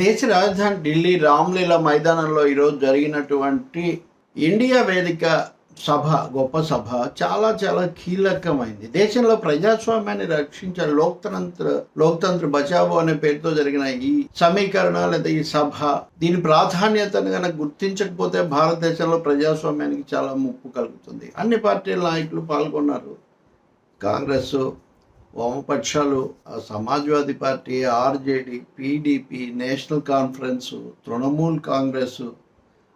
దేశ రాజధాని ఢిల్లీ రామ్లీలా మైదానంలో ఈరోజు జరిగినటువంటి ఇండియా వేదిక సభ గొప్ప సభ చాలా చాలా కీలకమైంది. దేశంలో ప్రజాస్వామ్యాన్ని రక్షించే లోక్తంత్ర లోక్తంత్ర బచావో అనే పేరుతో జరిగిన ఈ సమీకరణ లేదా ఈ సభ దీని ప్రాధాన్యతను కనుక గుర్తించకపోతే భారతదేశంలో ప్రజాస్వామ్యానికి చాలా ముప్పు కలుగుతుంది. అన్ని పార్టీల నాయకులు పాల్గొన్నారు. కాంగ్రెస్ వామపక్షాలు ఆ Samajwadi party RJD PDP National Conference Trinamool Congress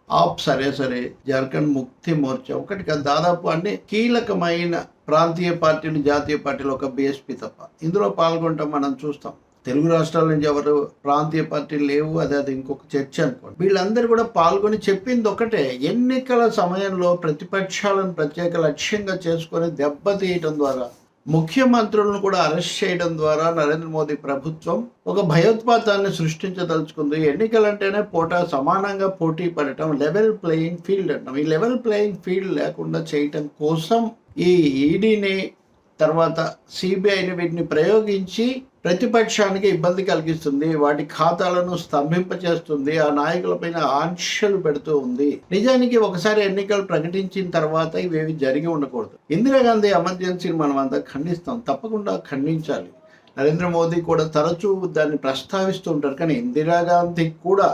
AAP సరే సరే జార్ఖండ్ ముక్తి మోర్చా ఒకటి కాదు దాదాపు అన్ని కీలకమైన ప్రాంతీయ పార్టీలు జాతీయ పార్టీలు ఒక బీఎస్పీ తప్ప. ఇందులో పాల్గొంటాం మనం చూస్తాం. తెలుగు రాష్ట్రాల నుంచి ఎవరు ప్రాంతీయ పార్టీలు లేవు అది అది ఇంకొక చర్చ అనుకోండి. వీళ్ళందరూ కూడా పాల్గొని చెప్పింది ఒకటే ఎన్నికల సమయంలో ప్రతిపక్షాలను ప్రత్యేక లక్ష్యంగా చేసుకొని దెబ్బతీయటం ద్వారా ముఖ్యమంత్రులను కూడా అరెస్ట్ చేయడం ద్వారా నరేంద్ర మోదీ ప్రభుత్వం ఒక భయోత్పాతాన్ని సృష్టించదలుచుకుంది. ఎన్నికలంటేనే పోటా సమానంగా పోటీ పడటం లెవెల్ ప్లేయింగ్ ఫీల్డ్ అంటాం. ఈ లెవెల్ ప్లేయింగ్ ఫీల్డ్ లేకుండా చేయటం కోసం ఈ ఈడీని తర్వాత సిబిఐని వీటిని ప్రయోగించి ప్రతిపక్షానికి ఇబ్బంది కలిగిస్తుంది. వాటి ఖాతాలను స్తంభింపచేస్తుంది. ఆ నాయకులపైన ఆంక్షలు పెడుతూ ఉంది. నిజానికి ఒకసారి ఎన్నికలు ప్రకటించిన తర్వాత ఇవేవి జరిగి ఉండకూడదు. ఇందిరాగాంధీ ఎమర్జెన్సీని మనం అంతా ఖండిస్తాం. తప్పకుండా ఖండించాలి. నరేంద్ర మోదీ కూడా తరచూ దాన్ని ప్రస్తావిస్తూ ఉంటారు. కానీ ఇందిరాగాంధీ కూడా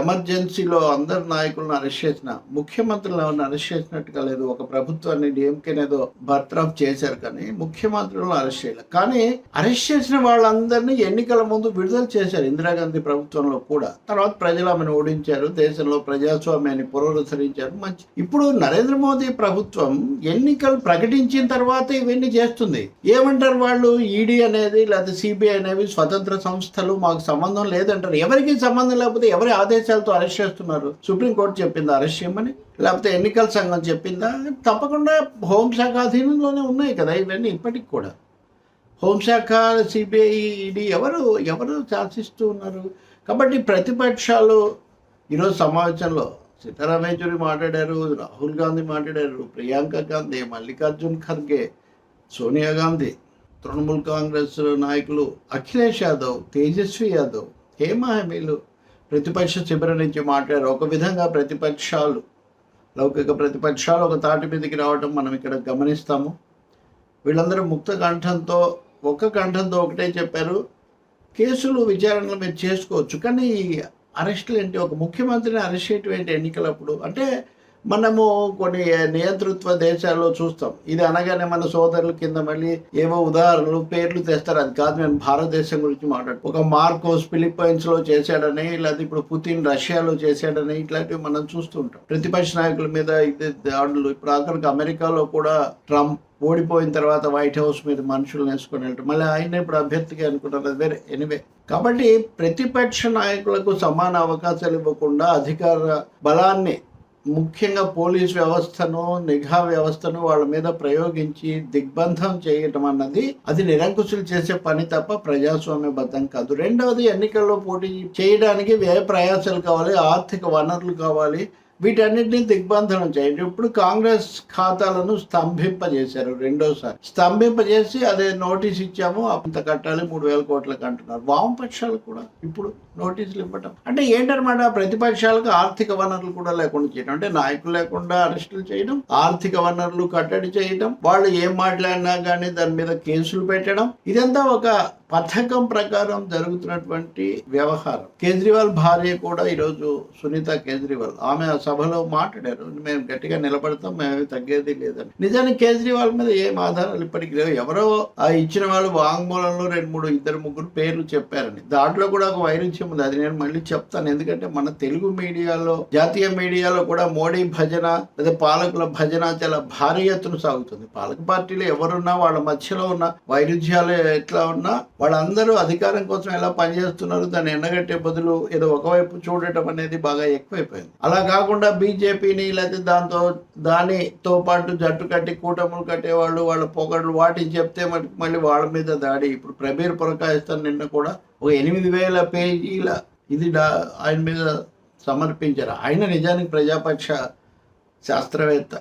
ఎమర్జెన్సీలో అందరు నాయకులను అరెస్ట్ చేసిన ముఖ్యమంత్రులను అరెస్ట్ చేసినట్టుగా లేదు ఒక ప్రభుత్వాన్ని డిఎంకేనేదో బర్త్రాఫ్ చేశారు కానీ ముఖ్యమంత్రులను అరెస్ట్ చేయలేదు కానీ అరెస్ట్ చేసిన వాళ్ళందరినీ ఎన్నికల ముందు విడుదల చేశారు ఇందిరాగాంధీ ప్రభుత్వంలో కూడా. తర్వాత ప్రజలు ఆమెను ఓడించారు దేశంలో ప్రజాస్వామ్యాన్ని పునరుద్ధరించారు మంచి. ఇప్పుడు నరేంద్ర మోదీ ప్రభుత్వం ఎన్నికలు ప్రకటించిన తర్వాత ఇవన్నీ చేస్తుంది. ఏమంటారు వాళ్ళు? ఈడీ అనేది లేదా సిబిఐ అనేవి స్వతంత్ర సంస్థలు మాకు సంబంధం లేదంటారు. ఎవరికి సంబంధం లేకపోతే ఎవరి ఆదేశం ఆదేశాలతో అరెస్ట్ చేస్తున్నారు. సుప్రీంకోర్టు చెప్పిందా అరెస్ట్ చేయమని? లేకపోతే ఎన్నికల సంఘం చెప్పిందా? తప్పకుండా హోంశాఖ అధీనంలోనే ఉన్నాయి కదా ఇవన్నీ ఇప్పటికి కూడా. హోంశాఖ సిబిఐ ఈడీ ఎవరు ఎవరు శాసిస్తూ ఉన్నారు? కాబట్టి ప్రతిపక్షాలు ఈరోజు సమావేశంలో సీతారాం యేచూరి మాట్లాడారు రాహుల్ గాంధీ మాట్లాడారు ప్రియాంక గాంధీ మల్లికార్జున్ ఖర్గే సోనియా గాంధీ తృణమూల్ కాంగ్రెస్ నాయకులు అఖిలేష్ యాదవ్ తేజస్వి యాదవ్ హేమా హమీలు ప్రతిపక్ష శిబిరం నుంచి మాట్లాడారు. ఒక విధంగా ప్రతిపక్షాలు లౌకిక ప్రతిపక్షాలు ఒక తాటి మీదకి రావడం మనం ఇక్కడ గమనిస్తాము. వీళ్ళందరూ ముక్త కంఠంతో ఒక్క కంఠంతో ఒకటే చెప్పారు. కేసులు విచారణలు మీరు చేసుకోవచ్చు. కానీ ఈ అరెస్టులు ఏంటి? ఒక ముఖ్యమంత్రిని అరెస్ట్ చేయటం ఏంటి ఎన్నికలప్పుడు? అంటే మనము కొన్ని నియంతృత్వ దేశాల్లో చూస్తాం. ఇది అనగానే మన సోదరుల కింద మళ్ళీ ఏవో ఉదాహరణలు పేర్లు తెస్తారు. అది కాదు నేను భారతదేశం గురించి మాట్లాడు ఒక మార్కోస్ ఫిలిప్పైన్స్లో చేశాడని లేదా ఇప్పుడు పుతిన్ రష్యాలో చేశాడని ఇట్లాంటివి మనం చూస్తుంటాం ప్రతిపక్ష నాయకుల మీద ఇది దాడులు. ఇప్పుడు అక్కడికి అమెరికాలో కూడా ట్రంప్ ఓడిపోయిన తర్వాత వైట్ హౌస్ మీద మనుషులు వేసుకొని వెళ్ళటం. మళ్ళీ ఆయన ఇప్పుడు అభ్యర్థిగా అనుకుంటారు. అది వేరే. ఎనివే కాబట్టి ప్రతిపక్ష నాయకులకు సమాన అవకాశాలు ఇవ్వకుండా అధికార బలాన్ని ముఖ్యంగా పోలీస్ వ్యవస్థను నిఘా వ్యవస్థను వాళ్ళ మీద ప్రయోగించి దిగ్బంధం చేయటం అన్నది అది నిరంకుశులు చేసే పని తప్ప ప్రజాస్వామ్యబద్ధం కాదు. రెండవది ఎన్నికల్లో పోటీ చేయడానికి వ్యయ ప్రయాసాలు కావాలి ఆర్థిక వనరులు కావాలి వీటన్నిటిని దిగ్బంధనం చేయండి. ఇప్పుడు కాంగ్రెస్ ఖాతాలను స్తంభింపజేశారు రెండోసారి. స్తంభింపజేసి అదే నోటీస్ ఇచ్చాము అంత కట్టాలి మూడు వేల కోట్లకు అంటున్నారు. వామపక్షాలు కూడా ఇప్పుడు నోటీసులు ఇవ్వటం. అంటే ఏంటన్నమాట? ప్రతిపక్షాలకు ఆర్థిక వనరులు కూడా లేకుండా చేయడం. అంటే నాయకులు లేకుండా అరెస్టులు చేయడం ఆర్థిక వనరులు కట్టడి చేయడం వాళ్ళు ఏం మాట్లాడినా కానీ దాని మీద కేసులు పెట్టడం. ఇదంతా ఒక పథకం ప్రకారం జరుగుతున్నటువంటి వ్యవహారం. కేజ్రీవాల్ భార్య కూడా ఈరోజు సునీత కేజ్రీవాల్. ఆమె ఆ సభలో మాట్లాడారు. మేము గట్టిగా నిలబడతాం మేము తగ్గేది లేదని. నిజానికి కేజ్రీవాల్ మీద ఏం ఆధారాలు ఇప్పటికి లేవు. ఎవరో ఆ ఇచ్చిన వాళ్ళు వాంగ్మూలంలో రెండు మూడు ఇద్దరు ముగ్గురు పేర్లు చెప్పారని. దాంట్లో కూడా ఒక వైరుధ్యం ఉంది. అది నేను మళ్ళీ చెప్తాను. ఎందుకంటే మన తెలుగు మీడియాలో జాతీయ మీడియాలో కూడా మోడీ భజన లేదా పాలకుల భజన చాలా భారీ ఎత్తున సాగుతుంది. పాలక పార్టీలో ఎవరున్నా వాళ్ళ మధ్యలో ఉన్న వైరుధ్యాలు ఎట్లా ఉన్నా వాళ్ళందరూ అధికారం కోసం ఎలా పనిచేస్తున్నారు దాన్ని ఎండగట్టే బదులు ఏదో ఒకవైపు చూడటం అనేది బాగా ఎక్కువైపోయింది. అలా కాకుండా బీజేపీని లేకపోతే దాంతో దానితో పాటు జట్టు కట్టి కూటములు కట్టేవాళ్ళు వాళ్ళ పొగడ్లు వాటిని చెప్తే మరి మళ్ళీ వాళ్ళ మీద దాడి. ఇప్పుడు ప్రబీర్ పురకాయిస్తాను నిన్న కూడా ఒక ఎనిమిది వేల పేజీల ఇది ఆయన మీద సమర్పించారు. ఆయన నిజానికి ప్రజాపక్ష శాస్త్రవేత్త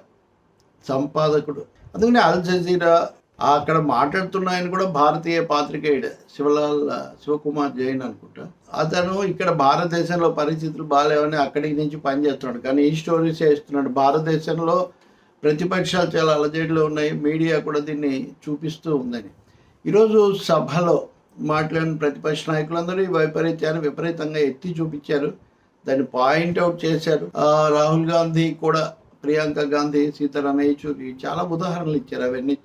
సంపాదకుడు. అందుకని అల్ జజీరా అక్కడ మాట్లాడుతున్న ఆయన కూడా భారతీయ పాత్రికేయుడు శివలాల్ శివకుమార్ జైన్ అనుకుంటా. అతను ఇక్కడ భారతదేశంలో పరిస్థితులు బాగాలేవని అక్కడికి నుంచి పనిచేస్తున్నాడు. కానీ ఈ స్టోరీస్ వేస్తున్నాడు భారతదేశంలో ప్రతిపక్షాలు చాలా అలజడిలో ఉన్నాయి. మీడియా కూడా దీన్ని చూపిస్తూ ఉందని. ఈరోజు సభలో మాట్లాడిన ప్రతిపక్ష నాయకులందరూ ఈ వైపరీత్యాన్ని విపరీతంగా ఎత్తి చూపించారు. దాన్ని పాయింట్అవుట్ చేశారు. రాహుల్ గాంధీ కూడా ప్రియాంక గాంధీ సీతారాం యేచూరి చాలా ఉదాహరణలు ఇచ్చారు. అవన్నీ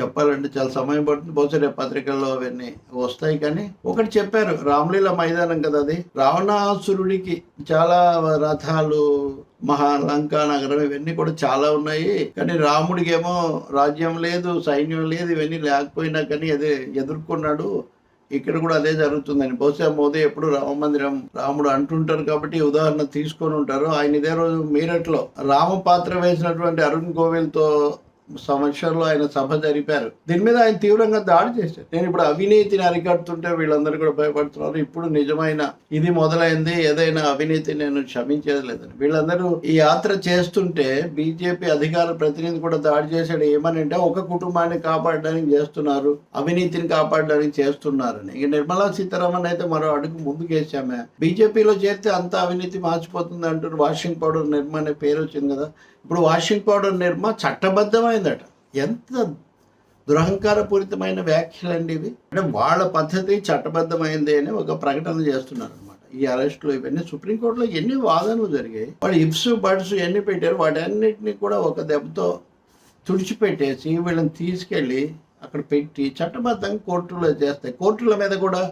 చెప్పాలంటే చాలా సమయం పడుతుంది. బహుశా రేపు పత్రికల్లో అవన్నీ వస్తాయి. కానీ ఒకటి చెప్పారు రామలీల మైదానం కదా అది. రావణాసురుడికి చాలా రథాలు మహాలంక నగరం ఇవన్నీ కూడా చాలా ఉన్నాయి. కానీ రాముడికి ఏమో రాజ్యం లేదు సైన్యం లేదు ఇవన్నీ లేకపోయినా కానీ అదే ఎదుర్కొన్నాడు. ఇక్కడ కూడా అదే జరుగుతుందని. బహుశా మోదీ ఎప్పుడు రామ మందిరం రాముడు అంటుంటారు కాబట్టి ఉదాహరణ తీసుకొని ఉంటారు. ఆయన ఇదే రోజు మీరట్లో రామ పాత్ర వేసినటువంటి అరుణ్ గోవిల్తో సంవత్సరంలో ఆయన సభ జరిపారు. దీని మీద ఆయన తీవ్రంగా దాడి చేశారు. నేను ఇప్పుడు అవినీతిని అరికడుతుంటే వీళ్ళందరూ కూడా భయపడుతున్నారు. ఇప్పుడు నిజమైన ఇది మొదలైంది. ఏదైనా అవినీతి నేను క్షమించలేదని. వీళ్ళందరూ ఈ యాత్ర చేస్తుంటే బీజేపీ అధికార ప్రతినిధి కూడా దాడి చేశాడు. ఏమని అంటే ఒక కుటుంబాన్ని కాపాడడానికి చేస్తున్నారు. అవినీతిని కాపాడడానికి చేస్తున్నారని. ఇక నిర్మలా సీతారామన్ అయితే మరో అడుగు ముందుకేసామే బీజేపీలో చేరితే అంత అవినీతి మార్చిపోతుంది అంటారు. వాషింగ్ పౌడర్ నిర్మాణ పేరు వచ్చింది కదా. ఇప్పుడు వాషింగ్ పౌడర్ నిర్మ చట్టబద్ధమైందట. ఎంత దురహంకారపూరితమైన వ్యాఖ్యలండి ఇవి. అంటే వాళ్ళ పద్ధతి చట్టబద్ధమైంది అని ఒక ప్రకటన చేస్తున్నారు అనమాట ఈ అరెస్టులు ఇవన్నీ సుప్రీంకోర్టులో ఎన్ని వాదనలు జరిగాయి. వాడు ఇప్స్ బడ్స్ ఎన్ని పెట్టారు. వాటన్నిటిని కూడా ఒక దెబ్బతో తుడిచిపెట్టేసి వీళ్ళని తీసుకెళ్ళి అక్కడ పెట్టి చట్టబద్ధంగా కోర్టులో చేస్తాయి కోర్టుల మీద కూడా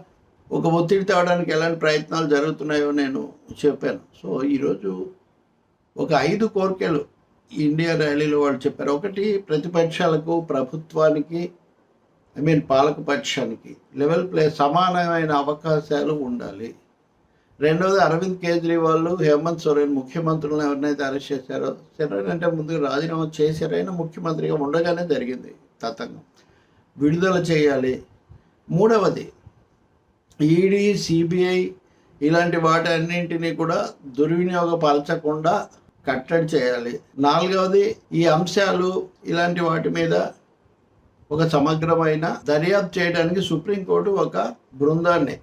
ఒక ఒత్తిడి తేవడానికి ఎలాంటి ప్రయత్నాలు జరుగుతున్నాయో నేను చెప్పాను. సో ఈరోజు ఒక ఐదు కోరికలు ఇండియా ర్యాలీలో వాళ్ళు చెప్పారు. ఒకటి ప్రతిపక్షాలకు ప్రభుత్వానికి ఐ మీన్ పాలకపక్షానికి లెవెల్ ప్లే సమానమైన అవకాశాలు ఉండాలి. రెండవది అరవింద్ కేజ్రీవాల్ హేమంత్ సోరెన్ ముఖ్యమంత్రులను ఎవరినైతే అరెస్ట్ చేశారో సోరెన్ అంటే ముందు రాజీనామా చేశారైనా ముఖ్యమంత్రిగా ఉండగానే జరిగింది తతంగం. విడుదల చేయాలి. మూడవది ఈడీ సిబిఐ ఇలాంటి వాటి అన్నింటినీ కూడా దుర్వినియోగపరచకుండా కట్టడి చేయాలి. నాలుగవది ఈ అంశాలు ఇలాంటి వాటి మీద ఒక సమగ్రమైన దర్యాప్తు చేయడానికి సుప్రీంకోర్టు ఒక బృందాన్ని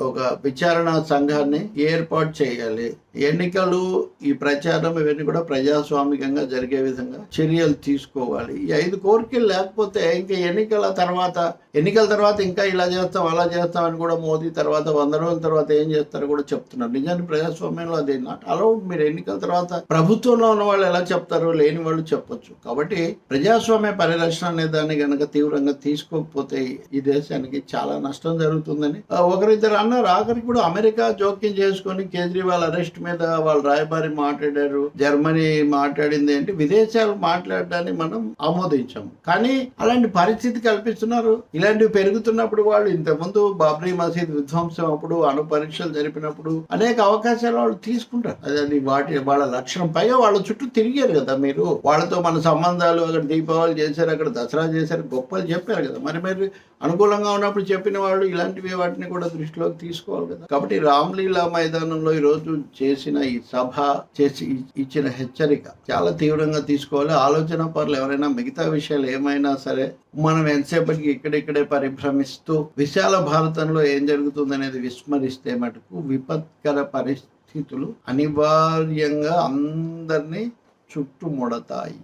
ఒక విచారణ సంఘాన్ని ఏర్పాటు చేయాలి. ఎన్నికలు ఈ ప్రచారం ఇవన్నీ కూడా ప్రజాస్వామికంగా జరిగే విధంగా చర్యలు తీసుకోవాలి. ఈ ఐదు కోరికలు లేకపోతే ఇంకా ఎన్నికల తర్వాత ఎన్నికల తర్వాత ఇంకా ఇలా చేస్తాం అలా చేస్తాం అని కూడా మోదీ తర్వాత వంద రోజుల తర్వాత ఏం చేస్తారో కూడా చెప్తున్నారు. నిజానికి ప్రజాస్వామ్యంలో అది నాట్ అలౌడ్ మీరు ఎన్నికల తర్వాత ప్రభుత్వంలో ఉన్న వాళ్ళు ఎలా చెప్తారో లేని వాళ్ళు చెప్పొచ్చు. కాబట్టి ప్రజాస్వామ్య పరిరక్షణ అనే దాన్ని గనక తీవ్రంగా తీసుకోకపోతే ఈ దేశానికి చాలా నష్టం జరుగుతుందని ఒకరిద్దరు అన్నారు. ఆఖరికి కూడా అమెరికా జోక్యం చేసుకొని కేజ్రీవాల్ అరెస్ట్ మీద వాళ్ళ రాయబారి మాట్లాడారు. జర్మనీ మాట్లాడింది ఏంటి? విదేశాలు మాట్లాడడాన్ని మనం ఆమోదించాము. కానీ అలాంటి పరిస్థితి కల్పిస్తున్నారు. ఇలాంటివి పెరుగుతున్నప్పుడు వాళ్ళు ఇంతకుముందు బాబ్రీ మసీద్ విధ్వంసం అప్పుడు అణు పరీక్షలు జరిపినప్పుడు అనేక అవకాశాలు వాళ్ళు తీసుకుంటారు. అది వాటి వాళ్ళ లక్షణం పైగా వాళ్ళ చుట్టూ తిరిగారు కదా మీరు. వాళ్ళతో మన సంబంధాలు అక్కడ దీపావళి చేశారు అక్కడ దసరా చేశారు గొప్పలు చెప్పారు కదా. మరి మరి అనుకూలంగా ఉన్నప్పుడు చెప్పిన వాళ్ళు ఇలాంటివి వాటిని కూడా దృష్టిలో తీసుకోవాలి కదా. కాబట్టి రామ్లీలా మైదానంలో ఈ రోజు చేసిన ఈ సభ చేసి ఇచ్చిన హెచ్చరిక చాలా తీవ్రంగా తీసుకోవాలి. ఆలోచన పరులు ఎవరైనా మిగతా విషయాలు ఏమైనా సరే మనం ఎంతసేపటికి ఇక్కడిక్కడే పరిభ్రమిస్తూ విశాల భారతంలో ఏం జరుగుతుంది అనేది విస్మరిస్తే మటుకు విపత్కర పరిస్థితులు అనివార్యంగా అందరినీ చుట్టుముడతాయి.